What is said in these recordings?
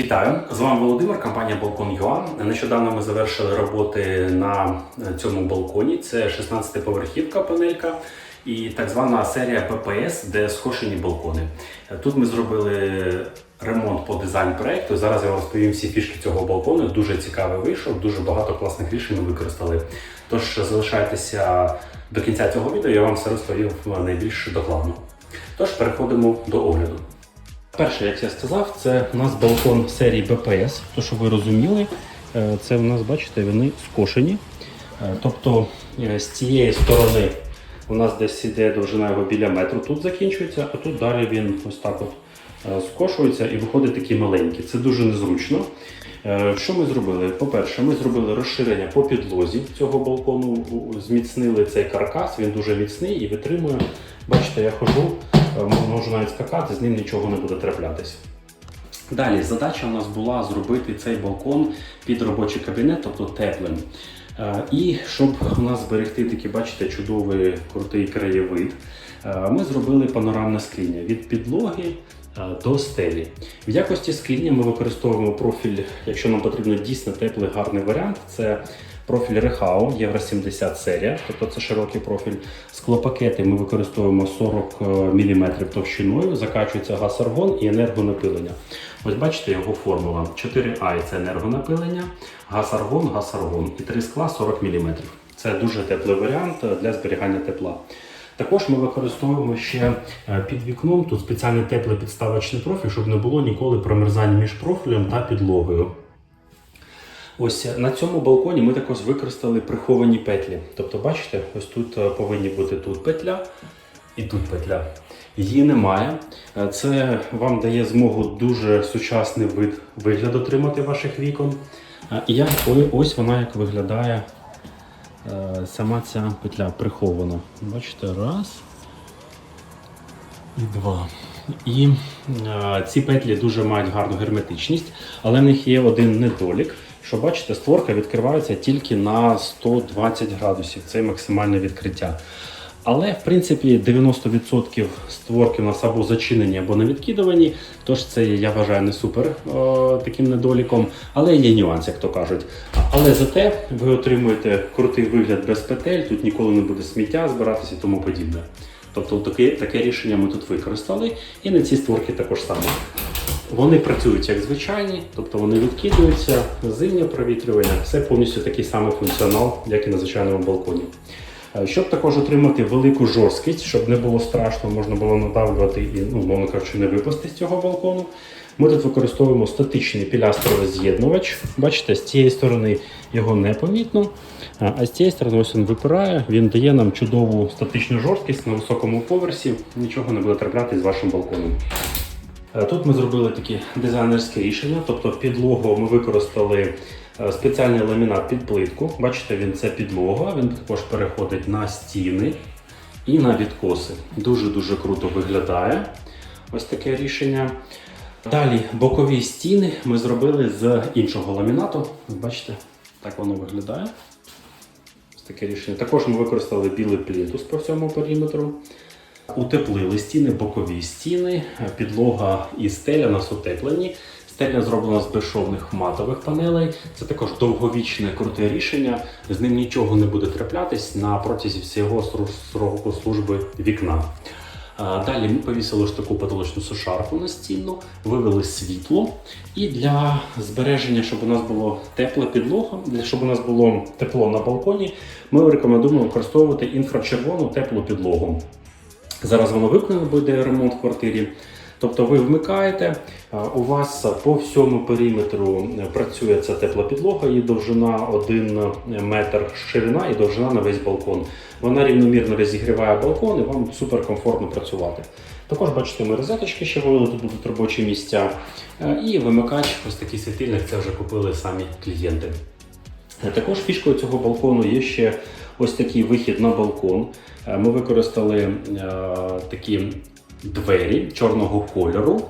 Вітаю! З вами Володимир, компанія Балкон Юан. Нещодавно ми завершили роботи на цьому балконі. Це 16-поверхівка панелька і так звана серія ППС, де скошені балкони. Тут ми зробили ремонт по дизайн проекту. Зараз я розповім всі фішки цього балкону. Дуже цікавий вийшов, дуже багато класних рішень ми використали. Тож залишайтеся до кінця цього відео, я вам все розповів найбільш докладно. Тож переходимо до огляду. Перше, як я сказав, це у нас балкон серії BPS. То, що ви розуміли, е, це у нас, бачите, вони скошені. Е, Тобто е, з цієї сторони у нас десь іде довжина його біля метру, тут закінчується, а тут далі він ось так от скошується і виходить такий маленький. Це дуже незручно. Що ми зробили? По-перше, ми зробили розширення по підлозі цього балкону, зміцнили цей каркас, він дуже міцний і витримує. Бачите, я хожу, е, можу навіть скакати, з ним нічого не буде траплятися. Далі задача у нас була зробити цей балкон під робочий кабінет, тобто теплим. Е, І щоб у нас зберегти такий, бачите, чудовий крутий краєвид, е, ми зробили панорамне скління від підлоги е, до стелі. В якості скління ми використовуємо профіль, якщо нам потрібно дійсно теплий гарний варіант, це профіль Рехау Євро 70 серія, тобто це широкий профіль. Склопакети ми використовуємо 40 мм товщиною, закачується газ аргон і енергонапилення. Ось бачите його формула. 4А це енергонапилення, газ аргон, газ аргон і 3 скла 40 мм. Це дуже теплий варіант для зберігання тепла. Також ми використовуємо ще е, під вікном тут спеціальний теплий підставочний профіль, щоб не було ніколи промерзань між профілем та підлогою. Ось е, на цьому балконі ми також використали приховані петлі. Тобто, бачите, ось тут е, повинні бути тут петля і тут петля. Її немає. Е, Це вам дає змогу дуже сучасний вид вигляд отримати ваших вікон. І ой- ось вона як виглядає сама ця петля прихована. Бачите, раз і два. І ці петлі дуже мають гарну герметичність, але в них є один недолік. Що бачите, створка відкривається тільки на 120 градусів. Це максимальне відкриття. Але в принципі 90% створки у нас або зачинені, або не відкидувані. Тож це я вважаю не супер о, таким недоліком. Але є нюанс, як то кажуть. Але зате ви отримуєте крутий вигляд без петель, тут ніколи не буде сміття збиратися і тому подібне. Тобто таке, таке рішення ми тут використали, і на ці створки також саме. Вони працюють як звичайні, тобто вони відкидуються, зимнє провітрювання, все повністю такий самий функціонал, як і на звичайному балконі. Е, Щоб також отримати велику жорсткість, щоб не було страшно, можна було надавлювати і, ну, мовно кажучи, не випасти з цього балкону. Ми тут використовуємо статичний пілястровий з'єднувач. Бачите, з цієї сторони його не помітно, а а з цієї сторони ось він випирає, він дає нам чудову статичну жорсткість на високому поверсі, нічого не буде трапляти з вашим балконом. Е, Тут ми зробили такі дизайнерське рішення, тобто підлогу ми використали е, спеціальний ламінат під плитку. Бачите, він це підлога, він також переходить на стіни і на відкоси. Дуже-дуже круто виглядає ось таке рішення. Далі бокові стіни ми зробили з іншого ламінату. Бачите, так воно виглядає. Ось таке рішення. Також ми використали білий плінтус по всьому периметру. Утеплили стіни, бокові стіни, підлога і стеля у нас утеплені. Стеля зроблена з безшовних матових панелей. Це також довговічне круте рішення. З ним нічого не буде траплятись на протязі всього сроку служби вікна. Далі ми повісили ось таку потолочну сушарку на стіну, вивели світло. І для збереження, щоб у нас було тепла підлога, щоб у нас було тепло на балконі, ми рекомендуємо використовувати інфрачервону теплу підлогу. Зараз воно вимкнено буде ремонт в квартирі. Тобто ви вмикаєте, у вас по всьому периметру е, працює ця тепла підлога, її довжина 1 метр ширина і довжина на весь балкон. Вона рівномірно розігріває балкон і вам супер комфортно працювати. Також бачите, ми розеточки ще вивели, тут будуть робочі місця. Е, І вимикач, ось такий світильник, це вже купили самі клієнти. Е, Також фішкою цього балкону є ще ось такий вихід на балкон. Е, Ми використали е, такі двері чорного кольору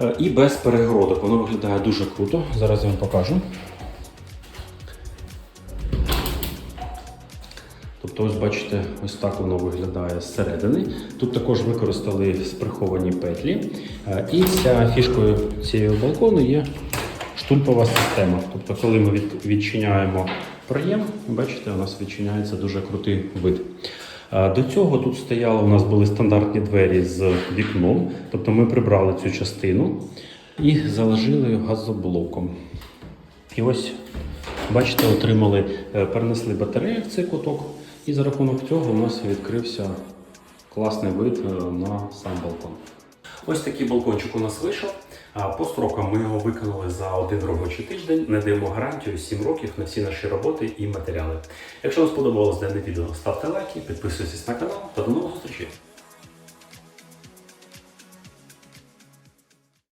е, і без перегородок. Воно виглядає дуже круто. Зараз я вам покажу. Тобто, ось бачите, ось так воно виглядає зсередини. Тут також використали сприховані петлі. І вся фішкою цієї балкону є штульпова система. Тобто, коли ми відчиняємо проєм, бачите, у нас відчиняється дуже крутий вид. До цього тут стояло, у нас були стандартні двері з вікном, тобто ми прибрали цю частину і заложили газоблоком. І ось, бачите, отримали, е, перенесли батарею в цей куток, і за рахунок цього у нас відкрився класний вид е, на сам балкон. Ось такий балкончик у нас вийшов. По строкам ми його виконали за один робочий тиждень. Не даємо гарантію 7 років на всі наші роботи і матеріали. Якщо вам сподобалось дане відео, ставте лайки, підписуйтесь на канал та до нових зустрічей.